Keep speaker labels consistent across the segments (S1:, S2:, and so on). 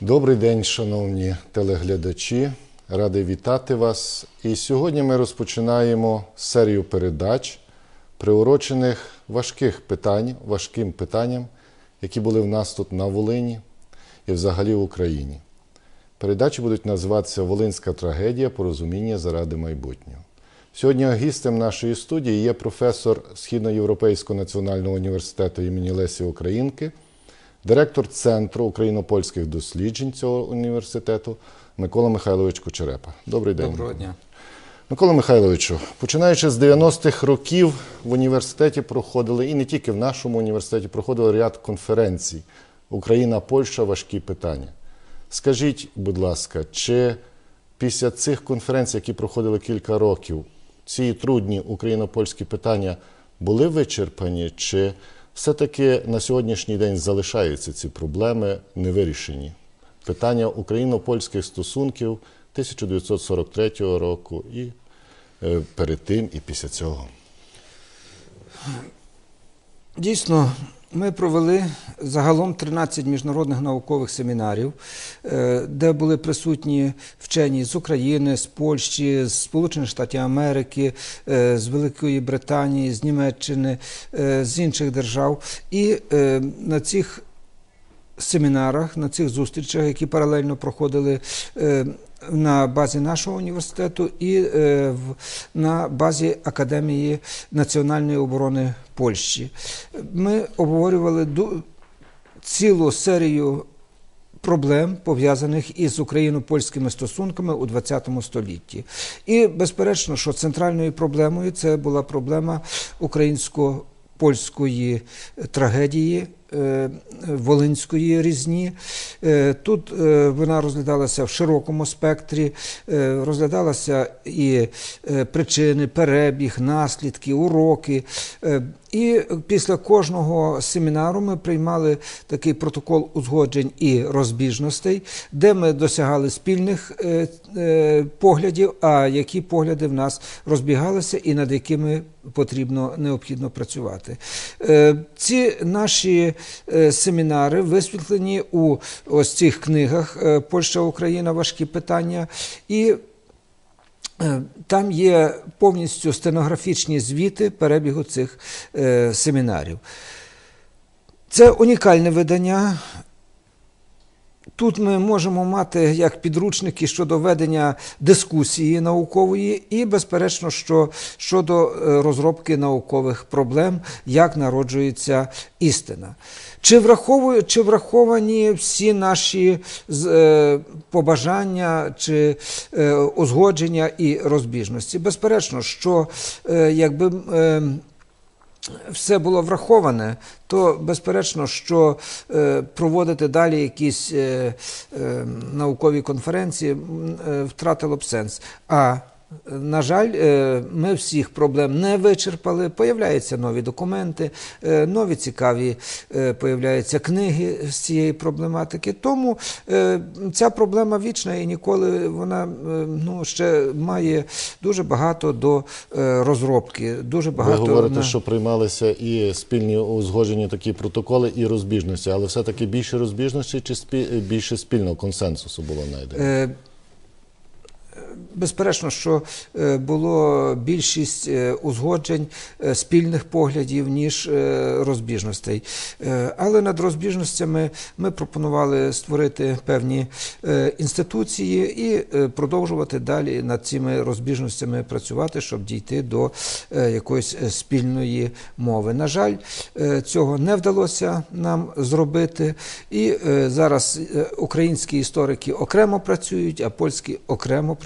S1: Добрий день, шановні телеглядачі. Радий вітати вас. І сьогодні ми розпочинаємо серію передач, приурочених важких питань, важким питанням, які були в нас тут на Волині і взагалі в Україні. Передачі будуть називатися Волинська трагедія порозуміння заради майбутнього. Сьогодні гістем нашої студії є професор Східноєвропейського національного університету імені Лесі Українки, директор Центру україно-польських досліджень цього університету Микола Михайлович Кучерепа. Добрий день.
S2: Доброго дня.
S1: Микола Михайловичу, починаючи з 90-х років в університеті проходили, і не тільки в нашому університеті, проходили ряд конференцій Україна, Польща, важкі питання. Скажіть, будь ласка, чи після цих конференцій, які проходили кілька років, ці трудні україно-польські питання були вичерпані, чи все-таки на сьогоднішній день залишаються ці проблеми невирішені? Питання україно-польських стосунків 1943 року і е, перед тим, і після цього.
S2: Дійсно, ми провели загалом 13 міжнародних наукових семінарів, е, де були присутні вчені з України, з Польщі, з Сполучених Штатів Америки, е, з Великої Британії, з Німеччини, е, з інших держав. І на цих семінарах, на цих зустрічах, які паралельно проходили на базі нашого університету і е, на базі Академії національної оборони Польщі. Ми обговорювали цілу серію проблем, пов'язаних із україно-польськими стосунками у ХХ столітті. І безперечно, що центральною проблемою це була проблема українсько-польської трагедії. Е, Волинської різні. Е, Тут е, вона розглядалася в широкому спектрі, розглядалася і причини, перебіг, наслідки, уроки. І після кожного семінару ми приймали такий протокол узгоджень і розбіжностей, де ми досягали спільних поглядів, а які погляди в нас розбігалися і над якими потрібно необхідно працювати. Ці наші семінари висвітлені у ось цих книгах е, Польща, Україна, важкі питання. І Е, Там є повністю стенографічні звіти перебігу цих е, семінарів. Це унікальне видання. Тут ми можемо мати як підручники щодо ведення дискусії наукової, і, безперечно, що щодо е, розробки наукових проблем, як народжується істина. Чи, враховую, чи враховані всі наші е, побажання чи е, узгодження і розбіжності? Безперечно, що е, якби. е, все було враховане, то безперечно, що е, проводити далі якісь е, е, наукові конференції втратило б сенс. А на жаль, е, ми всіх проблем не вичерпали. Появляються нові документи, е, нові цікаві е, появляються книги з цієї проблематики. Тому ця проблема вічна і ніколи вона ну, ще має дуже багато до розробки. Дуже
S1: Ви
S2: багато
S1: говорите,
S2: на-
S1: що приймалися і спільні узгоджені такі протоколи, і розбіжності, але все-таки більше розбіжності чи спі- більше спільного консенсусу було знайдено?
S2: Безперечно, що е, було більшість е, узгоджень е, спільних поглядів, ніж розбіжностей. Але над розбіжностями ми пропонували створити певні інституції і продовжувати далі над цими розбіжностями працювати, щоб дійти до якоїсь спільної мови. На жаль, цього не вдалося нам зробити, і зараз українські історики окремо працюють, а польські окремо працюють.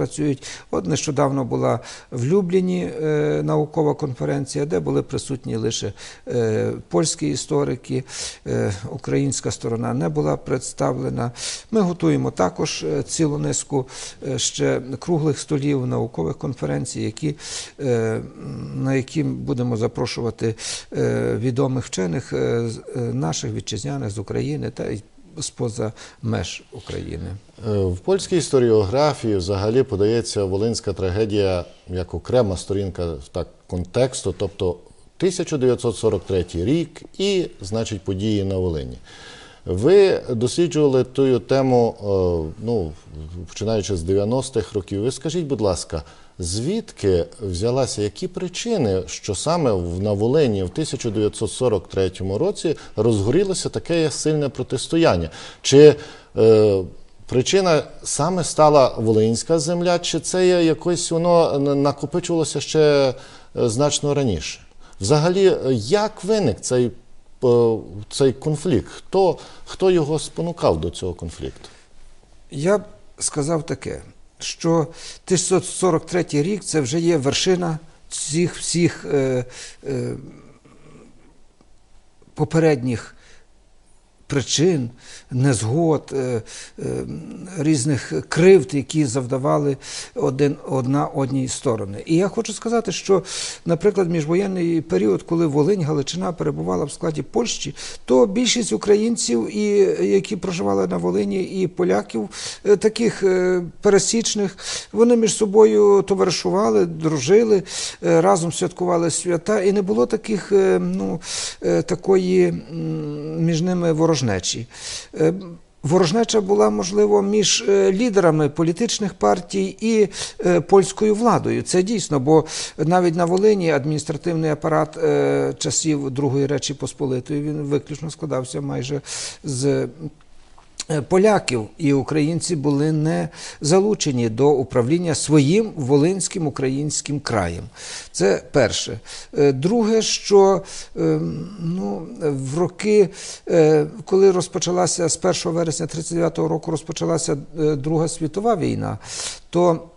S2: От нещодавно була в Любліні е, наукова конференція, де були присутні лише е, польські історики, е, українська сторона не була представлена. Ми готуємо також цілу низку ще круглих столів, наукових конференцій, які, на які будемо запрошувати відомих вчених наших вітчизняних з України та й з-поза меж України.
S1: Е, В польській історіографії взагалі подається Волинська трагедія як окрема сторінка так, контексту, тобто 1943 рік і, значить, події на Волині. Ви досліджували ту тему, е, ну, починаючи з 90-х років. Ви скажіть, будь ласка, звідки взялася, які причини, що саме в- Волині в 1943 році розгорілося таке сильне протистояння? Чи е, причина саме стала Волинська земля, чи це якось воно накопичувалося ще е, значно раніше? Взагалі, е, як виник цей, е, цей конфлікт? Хто, хто його спонукав до цього конфлікту?
S2: Я б сказав таке, що 1943 рік це вже є вершина цих всіх е, е, попередніх причин, незгод, е, е, різних кривд, які завдавали один, одна одній сторони. І я хочу сказати, що, наприклад, міжвоєнний період, коли Волинь, Галичина перебувала в складі Польщі, то більшість українців, і, які проживали на Волині, і поляків, е, таких пересічних, вони між собою товаришували, дружили, разом святкували свята, і не було таких, ну, такої між ними ворожнечі. Е, Ворожнеча була, можливо, між е, лідерами політичних партій і е, польською владою. Це дійсно, бо навіть на Волині адміністративний апарат часів Другої Речі Посполитої він виключно складався майже з поляків, і українці були не залучені до управління своїм волинським українським краєм. Це перше. Е, Друге, що е, ну, в роки, е, коли розпочалася з 1 вересня 39-го року розпочалася е, Друга світова війна, то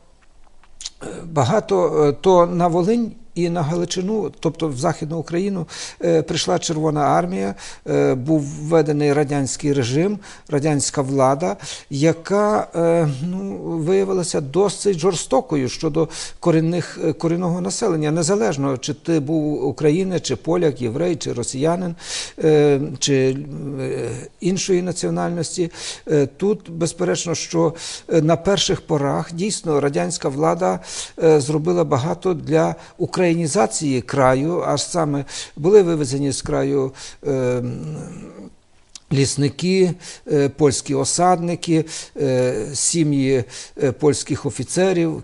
S2: е, багато е, то на Волинь. І на Галичину, тобто в Західну Україну, е, прийшла Червона армія, е, був введений радянський режим, радянська влада, яка е, ну, виявилася досить жорстокою щодо корінних, корінного населення, незалежно чи ти був українець, чи поляк, єврей, чи росіянин, чи іншої національності. Тут, безперечно, що на перших порах дійсно радянська влада зробила багато для українізації краю, аж саме були вивезені з краю. е, Лісники, е, польські осадники, е, сім'ї е, польських офіцерів,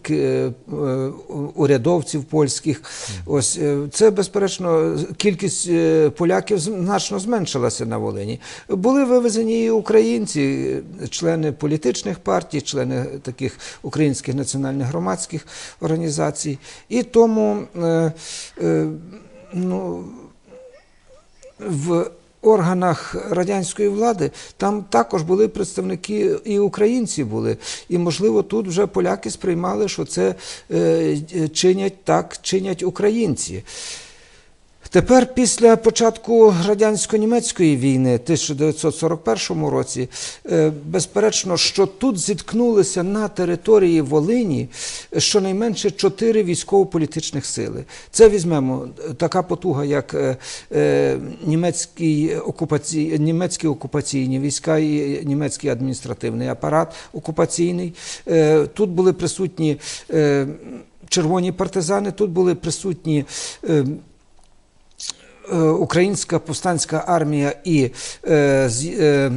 S2: урядовців польських. Ось це безперечно кількість поляків значно зменшилася на Волині. Були вивезені і українці, члени політичних партій, члени таких українських національних громадських організацій. І тому ну, в органах радянської влади там також були представники і українці були. І, можливо, тут вже поляки сприймали, що це е, чинять так, чинять українці. Тепер, після початку радянсько-німецької війни, 1941 році, е, безперечно, що тут зіткнулися на території Волині щонайменше чотири військово-політичних сили. Це візьмемо е, така потуга, як е, е, німецький окупацій, німецькі окупаційні війська і німецький адміністративний апарат окупаційний. Тут були присутні червоні партизани, тут були присутні. Е, Українська повстанська армія і е, з, е,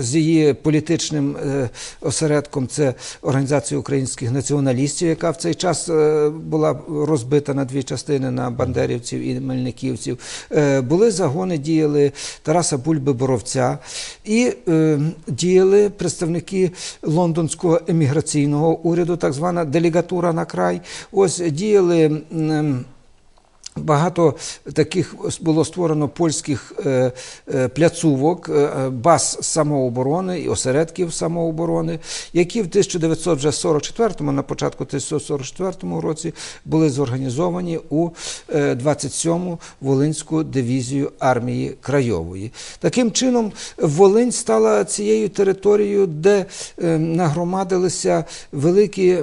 S2: з її політичним осередком це Організація українських націоналістів, яка в цей час була розбита на дві частини на бандерівців і мельниківців. Були загони, діяли Тараса Бульби Боровця і діяли представники лондонського еміграційного уряду, так звана делегатура на край. Ось діяли. Багато таких було створено польських е, е, пляцувок, е, баз самооборони і осередків самооборони, які в 1944-му, на початку 1944 році були зорганізовані у е, 27-му Волинську дивізію армії Крайової. Таким чином, Волинь стала цією територією, де нагромадилися великі,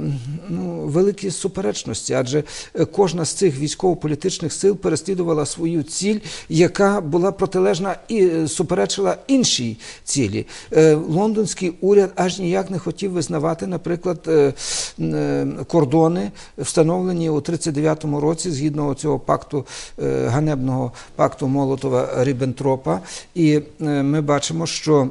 S2: ну, великі суперечності, адже кожна з цих військово-політичних політичних сил переслідувала свою ціль, яка була протилежна і е, суперечила іншій цілі. Е, Лондонський уряд аж ніяк не хотів визнавати, наприклад, е, кордони, встановлені у 39-му році згідно цього пакту ганебного пакту Молотова Ріббентропа. І ми бачимо, що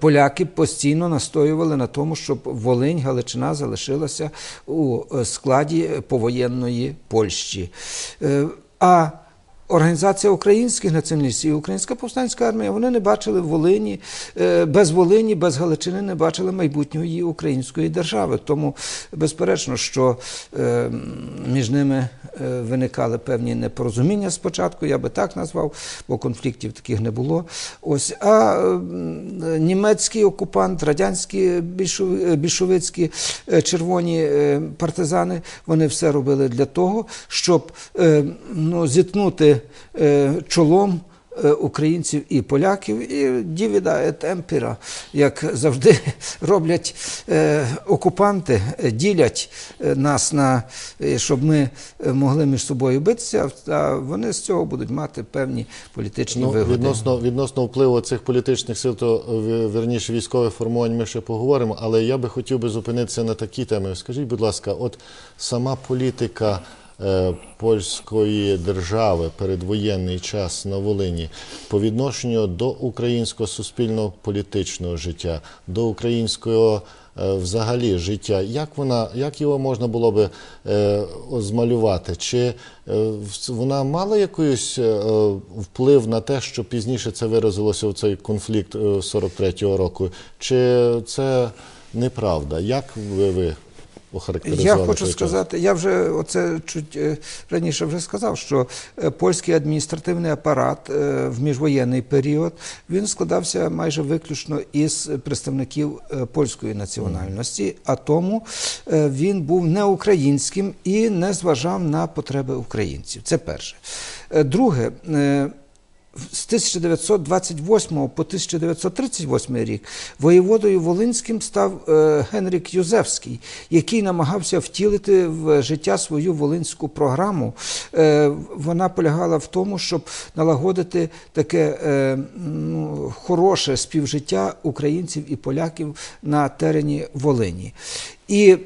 S2: Поляки постійно настоювали на тому, щоб Волинь, Галичина залишилася у е, складі повоєнної Польщі. Е, А Організація українських націоналістів і Українська повстанська армія вони не бачили Волині е, без Волині, без Галичини не бачили майбутньої української держави. Тому безперечно, що е, між ними е, виникали певні непорозуміння спочатку, я би так назвав, бо конфліктів таких не було. Ось а е, німецький окупант, радянські е, більшовицькі е, червоні е, партизани, вони все робили для того, щоб е, ну, зіткнути е, чолом. Е, Українців і поляків, і дівіда ет емпіра, як завжди роблять е, окупанти, ділять е, нас на щоб ми могли між собою битися, а вони з цього будуть мати певні політичні
S1: Ну,
S2: вигоди.
S1: відносно, відносно впливу цих політичних сил, то верніше військових формувань ми ще поговоримо, але я би хотів би зупинитися на такій темі. Скажіть, будь ласка, от сама політика польської держави передвоєнний час на Волині по відношенню до українського суспільного політичного життя, до українського е, взагалі життя, як вона, як його можна було би е, змалювати? Чи е, вона мала якийсь е, вплив на те, що пізніше це виразилося в цей конфлікт е, 43-го року? Чи це неправда? Як ви, ви
S2: Я хочу сказати, я вже оце чуть е, раніше вже сказав, що е, польський адміністративний апарат е, в міжвоєнний період він складався майже виключно із представників польської національності, а тому він був не українським і не зважав на потреби українців. Це перше. Друге. З 1928 по 1938 рік воєводою Волинським став е, Генрік Юзефський, який намагався втілити в життя свою волинську програму. Е, вона полягала в тому, щоб налагодити таке е, ну, хороше співжиття українців і поляків на терені Волині. І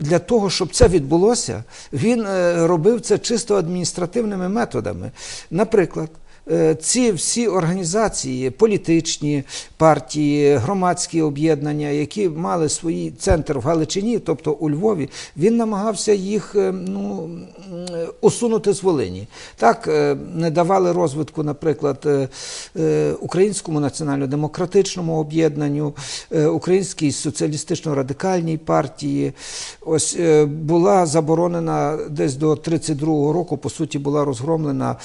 S2: для того, щоб це відбулося, він е, робив це чисто адміністративними методами. Наприклад, ці всі організації, політичні партії, громадські об'єднання, які мали свій центр в Галичині, тобто у Львові, він намагався їх е, ну, усунути з Волині. Так е, не давали розвитку, наприклад, е, е, Українському національно-демократичному об'єднанню, е, Українській соціалістично-радикальній партії. Ось е, була заборонена десь до 32-го року, по суті, була розгромлена.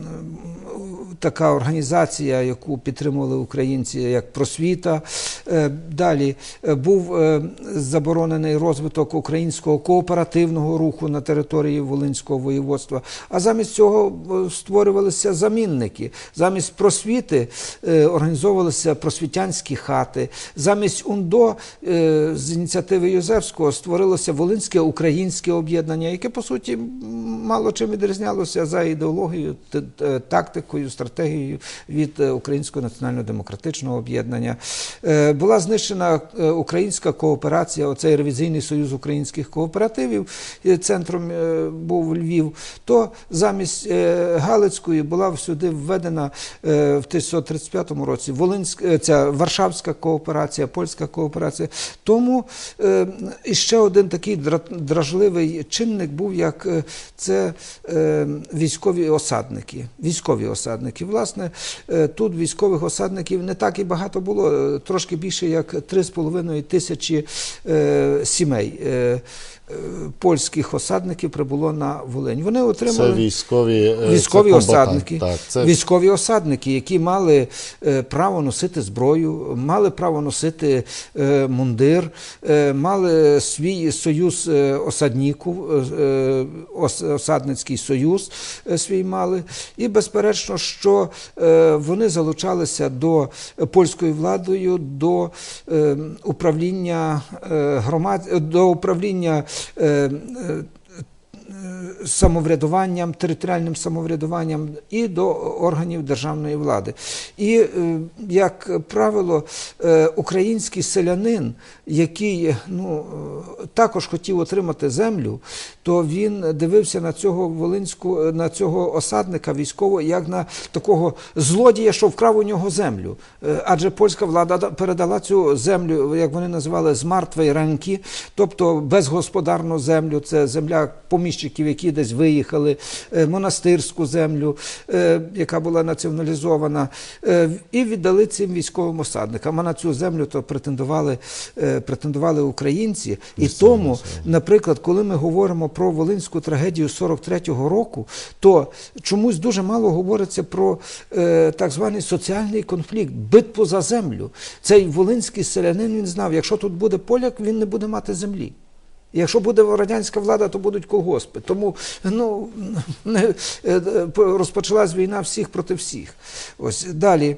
S2: no, Така організація, яку підтримували українці, як просвіта. Е, Далі е, був е, заборонений розвиток українського кооперативного руху на території Волинського воєводства. А замість цього створювалися замінники. Замість просвіти організовувалися просвітянські хати. Замість УНДО з ініціативи Юзевського створилося Волинське українське об'єднання, яке по суті мало чим відрізнялося за ідеологією, тактикою, стратегією від е, Українського національно-демократичного об'єднання. Е, Була знищена е, українська кооперація, оцей ревізійний союз українських кооперативів, центром був Львів. То замість Галицької була сюди введена в 1935 році Волинська, ця Варшавська кооперація, польська кооперація. Тому ще один такий дражливий чинник був, як це військові осадники. Військові осадники. Власне, е, тут військових осадників не так і багато було, е, трошки більше як 3,5 тисячі е, сімей. Польських осадників прибуло на Волинь. Вони отримали
S1: Це військові, е,
S2: військові
S1: це
S2: осадники,
S1: Так, це
S2: військові осадники, які мали е, право носити зброю, мали право носити е, мундир, мали свій союз осадників, е, осадницький союз свій мали. І безперечно, що вони залучалися до польською владою до управління громад, до управління. Е, е, самоврядуванням, територіальним самоврядуванням і до органів державної влади. І, е, як правило, е, український селянин, який ну, е, також хотів отримати землю, то він дивився на цього волинську, на цього осадника військового як на такого злодія, що вкрав у нього землю. Адже польська влада передала цю землю, як вони називали, з мертвої ранки, тобто безгосподарну землю. Це земля поміщиків, які десь виїхали, е, монастирську землю, е, яка була націоналізована, е, і віддали цим військовим осадникам. А на цю землю то претендували, претендували українці. І тому, наприклад, коли ми говоримо про волинську трагедію 43-го року, то чомусь дуже мало говориться про так званий соціальний конфлікт, битву за землю. Цей волинський селянин він знав, якщо тут буде поляк, він не буде мати землі. Якщо буде радянська влада, то будуть колгоспи. Тому ну, е, е, розпочалась війна всіх проти всіх. Ось далі.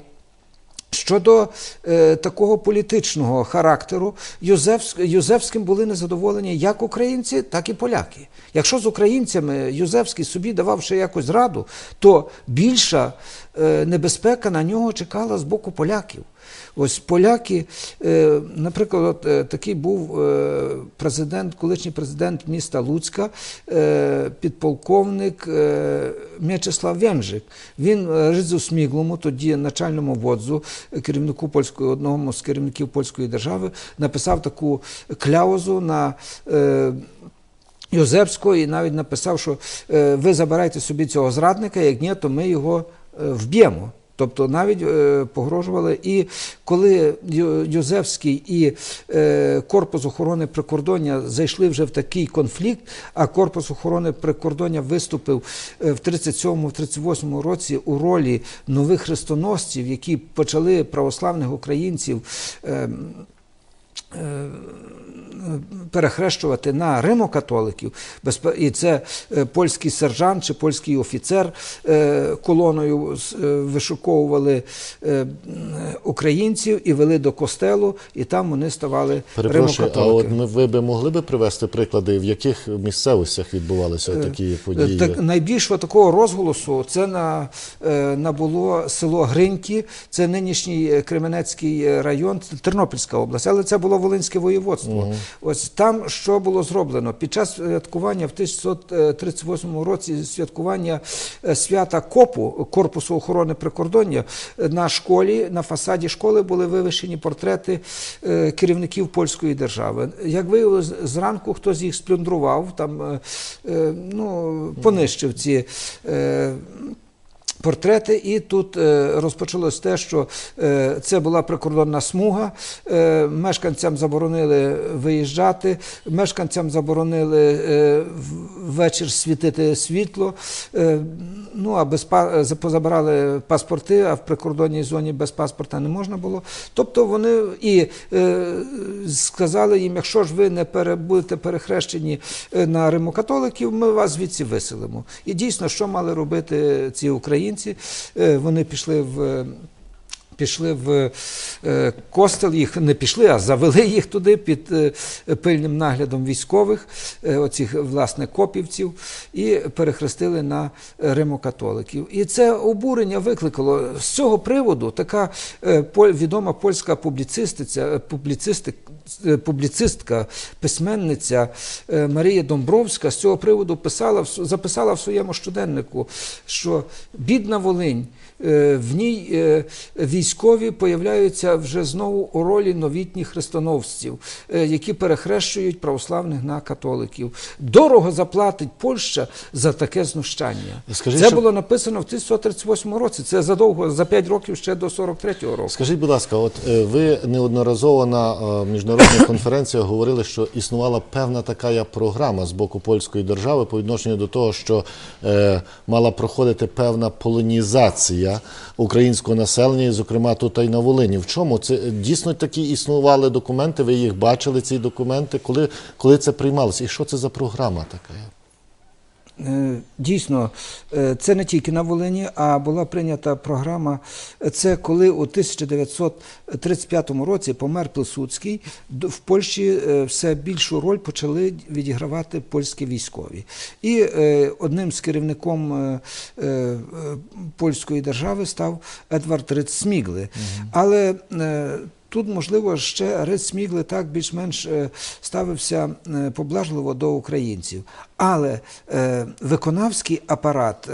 S2: Щодо е, такого політичного характеру, Юзефськ, Юзефським були незадоволені як українці, так і поляки. Якщо з українцями Юзефський собі давав ще якось раду, то більша е, небезпека на нього чекала з боку поляків. Ось поляки, е, наприклад, е, такий був е, президент, колишній президент міста Луцька, підполковник М'ячеслав Венжик. Він Ридзу Сміглому, тоді начальному водзу, керівнику польської, одному з керівників польської держави, написав таку кляузу на. Йозепського і навіть написав, що ви забирайте собі цього зрадника, як ні, то ми його вб'ємо. Тобто навіть е, погрожували. І коли Юзевський і е, Корпус охорони прикордоння зайшли вже в такий конфлікт, а Корпус охорони прикордоння виступив е, в 37-38 році у ролі нових хрестоносців, які почали православних українців. е, перехрещувати на римокатоликів, і це е, польський сержант чи польський офіцер е, колоною е, вишуковували українців і вели до костелу, і там вони ставали
S1: Перепрошую, а от ви би могли би привести приклади, в яких місцевостях відбувалися такі події?
S2: Так, найбільшого такого розголосу це на, набуло село Гриньки, це нинішній Кременецький район, Тернопільська область, але це було Волинське воєводство. Ось там що було зроблено? Під час святкування в 1638 році святкування е, свята КОПу, Корпусу охорони прикордоння, е, на школі, на фасаді школи були вивішені портрети е, керівників польської держави. Як виявилось, зранку хтось їх сплюндрував, там ну, понищив ці. Портрети, і тут е, розпочалось те, що е, це була прикордонна смуга. Е, мешканцям заборонили виїжджати, мешканцям заборонили ввечір світити світло. Ну а без позабирали паспорти, а в прикордонній зоні без паспорта не можна було. Тобто вони і сказали їм, якщо ж ви не будете перехрещені на римокатоликів, ми вас звідси виселимо. І дійсно, що мали робити ці українці? Е, Вони пішли в. Пішли в е, костел, їх не пішли, а завели їх туди під е, пильним наглядом військових, е, оцих власне копівців, і перехрестили на римокатоликів. І це обурення викликало з цього приводу така відома польська публіцистиця, публіцистик, публіцистка, письменниця Марія Домбровська з цього приводу писала, записала в своєму щоденнику, що бідна Волинь. Е, В ній е, військові появляються вже знову у ролі новітніх хрестоносців, е, які перехрещують православних на католиків. Дорого заплатить Польща за таке знущання.
S1: Скажіть,
S2: Це
S1: що-
S2: було написано в 1138 році. Це задовго за 5 років ще до 43-го року.
S1: Скажіть, будь ласка, от ви неодноразово на міжнародних конференціях говорили, що існувала певна така програма з боку польської держави по відношенню до того, що е, мала проходити певна полонізація українського населення, зокрема тут і на Волині. В чому це дійсно такі існували документи? Ви їх бачили, ці документи? Коли, коли це приймалося? І що це за програма така?
S2: Е, Дійсно, е, це не тільки на Волині, а була прийнята програма. Це коли у 1935 році помер Пилсудський, в Польщі е, все більшу роль почали відігравати польські військові. І одним з керівником польської держави став Едвард Риц Смігли. Але Тут, можливо, ще Ред Смігли так більш-менш е, ставився е, поблажливо до українців. Але е, виконавський апарат.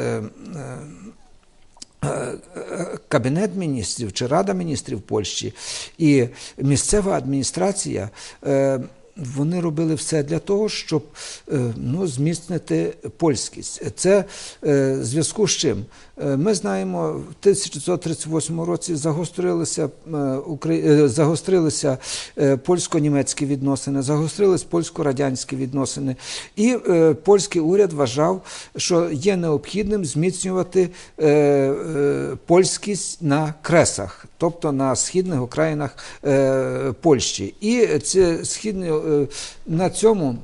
S2: Кабінет міністрів чи Рада міністрів Польщі і місцева адміністрація. Вони робили все для того, щоб е, ну, зміцнити польськість. Це е, в зв'язку з чим? Е, Ми знаємо, в 1938 році загострилися, загострилися польсько-німецькі відносини, загострились польсько-радянські відносини. І польський уряд вважав, що є необхідним зміцнювати польськість на кресах, тобто на східних окраїнах Польщі. І це східне е, на цьому.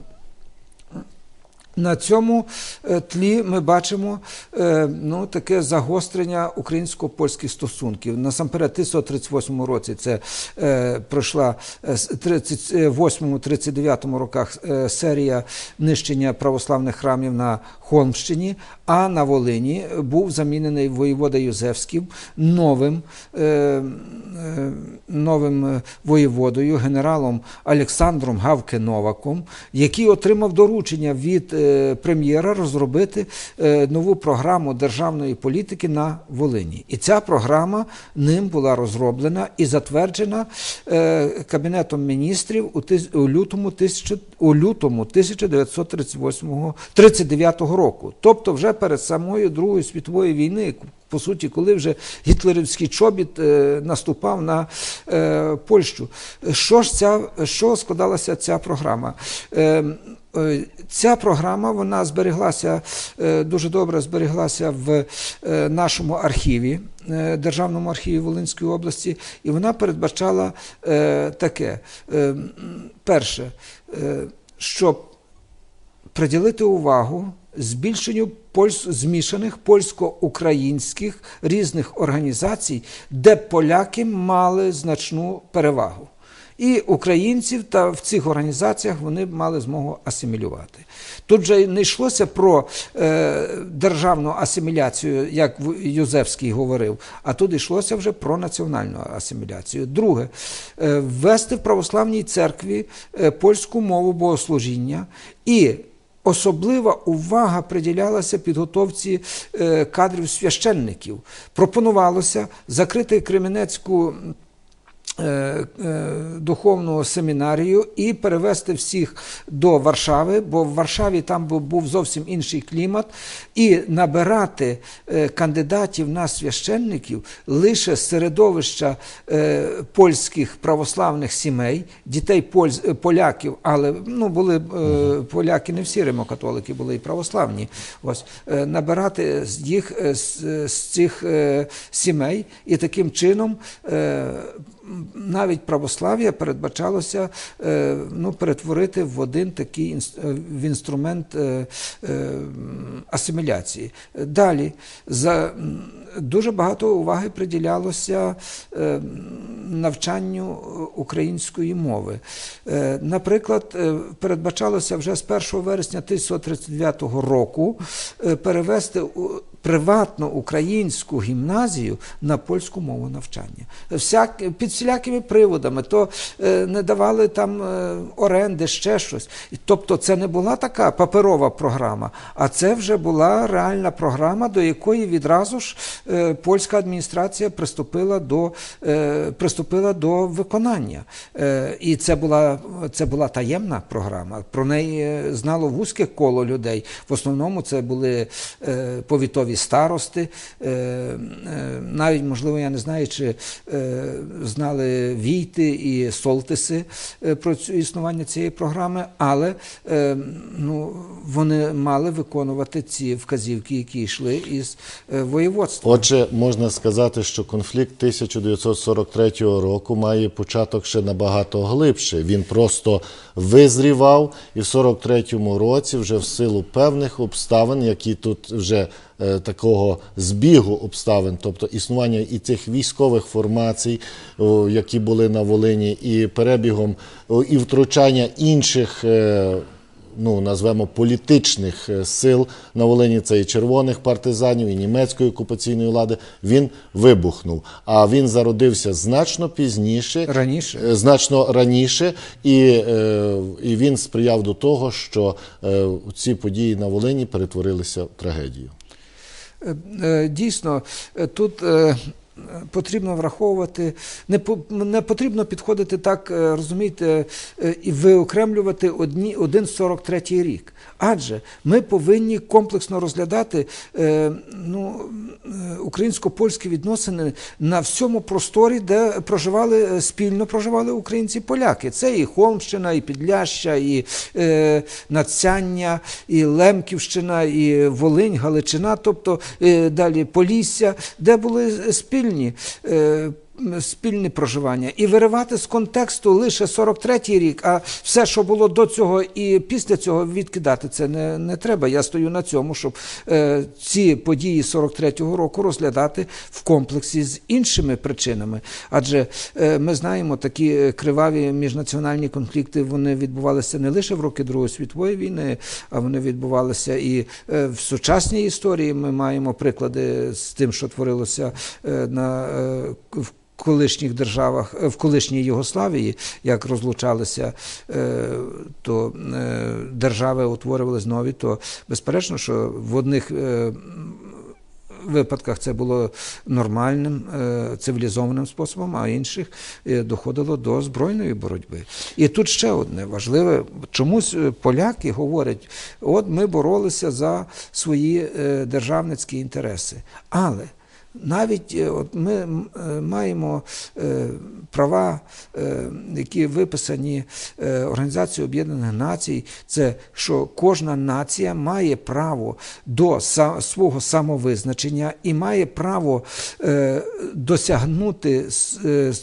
S2: На цьому е, тлі ми бачимо е, ну, таке загострення українсько-польських стосунків. Насамперед, в 1938 році це е, пройшла е, 38-39 роках серія нищення православних храмів на Холмщині, а на Волині був замінений воєвода Юзефським новим, е, новим воєводою, генералом Олександром Гавке Новаком, який отримав доручення від прем'єра розробити е, нову програму державної політики на Волині. І ця програма ним була розроблена і затверджена е, Кабінетом міністрів у, лютому, тисячу, у лютому 1939 року. Тобто вже перед самою Другою світовою війною, по суті, коли вже гітлерівський чобіт е, наступав на е, Польщу. Що ж ця, що складалася ця програма? Е, е, Ця програма вона збереглася е, дуже добре збереглася в е, нашому архіві, е, Державному архіві Волинської області, і вона передбачала е, таке: Е, перше, е, щоб приділити увагу збільшенню польсь... змішаних польсько-українських різних організацій, де поляки мали значну перевагу. І українців та в цих організаціях вони мали змогу асимілювати. Тут же не йшлося про е, державну асиміляцію, як Юзефський говорив, а тут йшлося вже про національну асиміляцію. Друге, е, ввести в православній церкві е, польську мову богослужіння і Особлива увага приділялася підготовці е, кадрів священників. Пропонувалося закрити Кременецьку е, е, семінарію і перевести всіх до Варшави, бо в Варшаві там був, зовсім інший клімат, і набирати е, кандидатів на священників лише з середовища польських православних сімей, дітей поляків, але ну, були поляки не всі римокатолики, були і православні. Ось набирати їх з, цих сімей і таким чином. Навіть православ'я передбачалося е, ну, перетворити в один такий е, в інструмент е, асиміляції. Далі за дуже багато уваги приділялося навчанню української мови. Наприклад, передбачалося вже з 1 вересня 1939 року перевести приватну українську гімназію на польську мову навчання. Всяк, під всілякими приводами, то е, не давали там е, оренди, ще щось. Тобто це не була така паперова програма, а це вже була реальна програма, до якої відразу ж е, польська адміністрація приступила до, е, приступила до виконання. Е, і це була, це була таємна програма. Про неї е, знало вузьке коло людей. В основному це були е, повітові місцеві старости. Е, е, Навіть, можливо, я не знаю, чи е, знали війти і солтиси про існування цієї програми, але ну, вони мали виконувати ці вказівки, які йшли із воєводства.
S1: Отже, можна сказати, що конфлікт 1943 року має початок ще набагато глибше. Він просто визрівав, і в 43-му році, вже в силу певних обставин, які тут вже такого збігу обставин, тобто існування і цих військових формацій, які були на Волині, і перебігом і втручання інших. е, ну, назвемо політичних е, сил на Волині, це і червоних партизанів, і німецької окупаційної влади, він вибухнув. А він зародився значно пізніше,
S2: Раніше.
S1: е, значно раніше, і, і він сприяв до того, що ці події на Волині перетворилися в трагедію.
S2: Е, е, Дійсно, е, тут потрібно враховувати, не, не потрібно підходити так, розумієте, і виокремлювати одні, один 43-й рік. Адже ми повинні комплексно розглядати е, ну, е, українсько-польські відносини на всьому просторі, де проживали е, спільно проживали українці поляки. Це і Холмщина, і Підляща, і е, Надцяння, і Лемківщина, і Волинь, Галичина, тобто е, далі Полісся, де були спільні. Е, Спільне проживання і виривати з контексту лише 43-й рік, а все, що було до цього і після цього, відкидати це не, не треба. Я стою на цьому, щоб е, ці події 43-го року розглядати в комплексі з іншими причинами. Адже е, ми знаємо, такі криваві міжнаціональні конфлікти вони відбувалися не лише в роки Другої світової війни, а вони відбувалися і е, в сучасній історії. Ми маємо приклади з тим, що творилося е, на е, в колишніх державах, е, в колишній Югославії, як розлучалися, е, то е, держави утворювалися нові, то безперечно, що в одних випадках це було нормальним, цивілізованим способом, а інших доходило до збройної боротьби. І тут ще одне важливе, чомусь поляки говорять: от ми боролися за свої державницькі інтереси. Але навіть е, от ми е, маємо е, права, які виписані Організацією Об'єднаних Націй, це що кожна нація має право до свого самовизначення і має право досягнути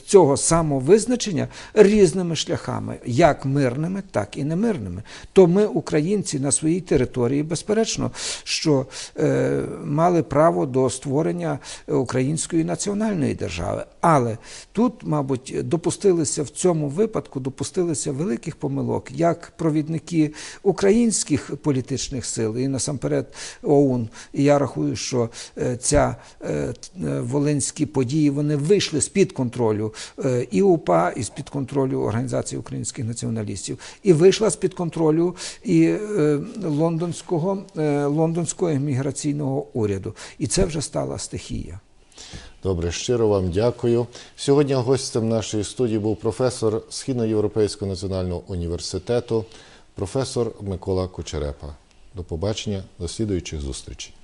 S2: цього самовизначення різними шляхами, як мирними, так і немирними. То ми, українці, на своїй території, безперечно, що мали право до створення української національної держави. Але тут, мабуть, допустилися в цьому випадку допустилися великих помилок, як провідники українських політичних сил і насамперед ОУН. І я рахую, що е, ця е, е, волинські події вони вийшли з під контролю і УПА, і з під контролю Організації українських націоналістів, і вийшла з під контролю і лондонського лондонського еміграційного уряду. І це вже стала стихія.
S1: Добре, щиро вам дякую. Сьогодні гостем нашої студії був професор Східноєвропейського національного університету, професор Микола Кучерепа. До побачення, до слідуючих зустрічей.